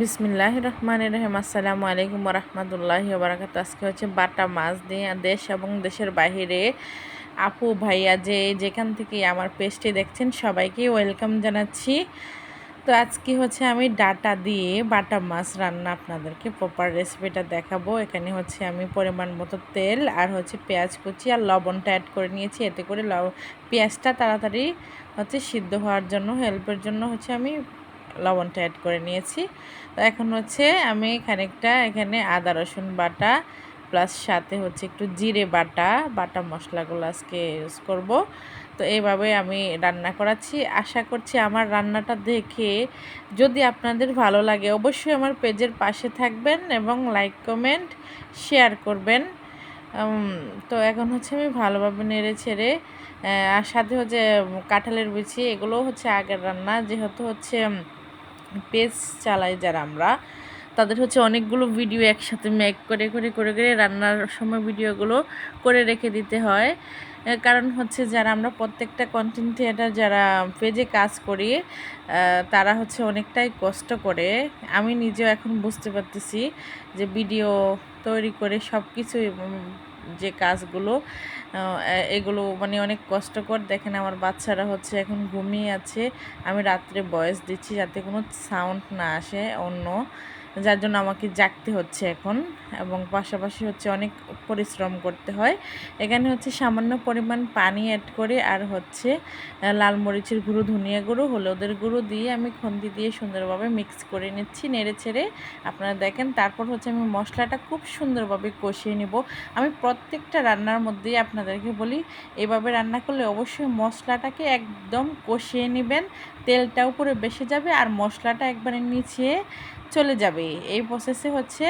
বিসমিল্লাহ রহমান রহিম আসসালামু আলাইকুম রহমতুল্লাহ বারাকাত আজকে হচ্ছে বাটা মাছ দিয়ে দেশ এবং দেশের বাহিরে। আপু, ভাইয়া, যে যেখান থেকে আমার পেজটি দেখছেন সবাইকে ওয়েলকাম জানাচ্ছি। তো আজকে হচ্ছে আমি ডাটা দিয়ে বাটা মাছ রান্না আপনাদেরকে প্রপার রেসিপিটা দেখাবো। এখানে হচ্ছে আমি পরিমাণ মতো তেল আর হচ্ছে পেঁয়াজ কুচি আর লবণটা অ্যাড করে নিয়েছি। এতে করে পেঁয়াজটা তাড়াতাড়ি হচ্ছে সিদ্ধ হওয়ার জন্য হেল্পের জন্য হচ্ছে আমি লবণটা অ্যাড করে নিয়েছি। তো এখন হচ্ছে আমি খানিকটা এখানে আদা, রসুন বাটা প্লাস সাথে হচ্ছে একটু জিরে বাটা বাটা মশলাগুলো আজকে ইউজ করব। তো এইভাবে আমি রান্না করাচ্ছি। আশা করছি আমার রান্নাটা দেখে যদি আপনাদের ভালো লাগে অবশ্যই আমার পেজের পাশে থাকবেন এবং লাইক কমেন্ট শেয়ার করবেন। তো এখন হচ্ছে আমি ভালোভাবে নেড়ে ছেড়ে আর সাথে হচ্ছে কাঁঠালের বিচি এগুলো হচ্ছে আগের রান্না। যেহেতু হচ্ছে পেজ চালাই যারা আমরা, তাদের হচ্ছে অনেকগুলো ভিডিও একসাথে মেক করে করে করে করে রান্নার সময় ভিডিওগুলো করে রেখে দিতে হয়। কারণ হচ্ছে যারা আমরা প্রত্যেকটা কন্টেন্ট থিয়েটার যারা পেজে কাজ করি তারা হচ্ছে অনেকটাই কষ্ট করে। আমি নিজেও এখন বুঝতে পারতেছি যে ভিডিও তৈরি করে সব কিছু যে কাজগুলো এগুলো মানে অনেক কষ্টকর। দেখেন আমার বাচ্চারা হচ্ছে এখন ঘুমিয়ে আছে। আমি রাত্রে বয়স দিচ্ছি যাতে কোনো সাউন্ড না আসে, অন্য। যার জন্য আমাকে জাগতে হচ্ছে এখন এবং পাশাপাশি হচ্ছে অনেক পরিশ্রম করতে হয়। এখানে হচ্ছে সামান্য পরিমাণ পানি অ্যাড করে আর হচ্ছে লাল মরিচের গুঁড়ো, ধনিয়া গুঁড়ো, হলুদের গুঁড়ো দিয়ে আমি খন্তি দিয়ে সুন্দরভাবে মিক্স করে নিচ্ছি, নেড়ে ছেড়ে আপনারা দেখেন। তারপর হচ্ছে আমি মশলাটা খুব সুন্দরভাবে কষিয়ে নেব। আমি প্রত্যেকটা রান্নার মধ্যেই আপনাদেরকে বলি, এভাবে রান্না করলে অবশ্যই মশলাটাকে একদম কষিয়ে নেবেন। তেলটা উপরে বেসে যাবে আর মশলাটা একবারে নিচে চলে যাবে। এই প্রসেসে হচ্ছে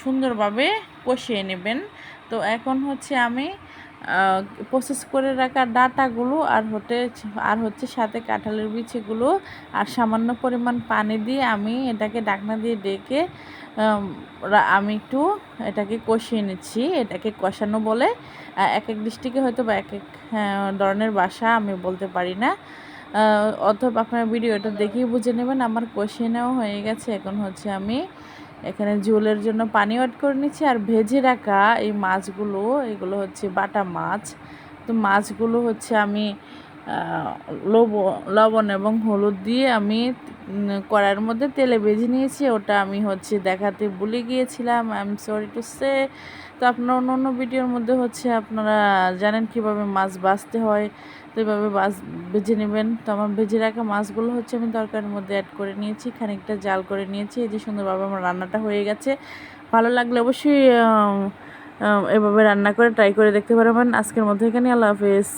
সুন্দরভাবে কষিয়ে নেবেন। তো এখন হচ্ছে আমি প্রসেস করে রাখা ডাটাগুলো আর হতে আর হচ্ছে সাথে কাঁঠালের বিচিগুলো আর সামান্য পরিমাণ পানি দিয়ে আমি এটাকে ডাকনা দিয়ে ডেকে আমি একটু এটাকে কষিয়ে নিচ্ছি। এটাকে কষানো বলে এক এক ডিস্ট্রিক্টে হয়তো বা এক এক হ্যাঁ, ধরনের বাসা আমি বলতে পারি না। অথবা আপনার ভিডিওটা দেখেই বুঝে নেবেন, আমার কষিয়ে নেওয়া হয়ে গেছে। এখন হচ্ছে আমি এখানে ঝোলের জন্য পানি অ্যাড করে নিচ্ছি আর ভেজে রাখা এই মাছগুলো, এগুলো হচ্ছে বাটা মাছ। তো মাছগুলো হচ্ছে আমি লবণ লবণ এবং হলুদ দিয়ে আমি কড়াইয়ের মধ্যে তেলে ভেজে নিয়েছি। ওটা আমি হচ্ছে দেখাতে ভুলে গিয়েছিলাম। I am sorry to say তো আপনারা অন্য অন্য ভিডিওর মধ্যে হচ্ছে আপনারা জানেন কীভাবে মাছ বাছতে হয়। তো এইভাবে মাছ ভেজে নেবেন। তো আমার ভেজে রাখা মাছগুলো হচ্ছে আমি তরকারির মধ্যে অ্যাড করে নিয়েছি। খানিকটা জাল করে নিয়েছি। এই যে সুন্দরভাবে আমার রান্নাটা হয়ে গেছে। ভালো লাগলে অবশ্যই এভাবে রান্না করে ট্রাই করে দেখতে পারবেন। আজকের মধ্যে এখানে আল্লাহ হাফেজ।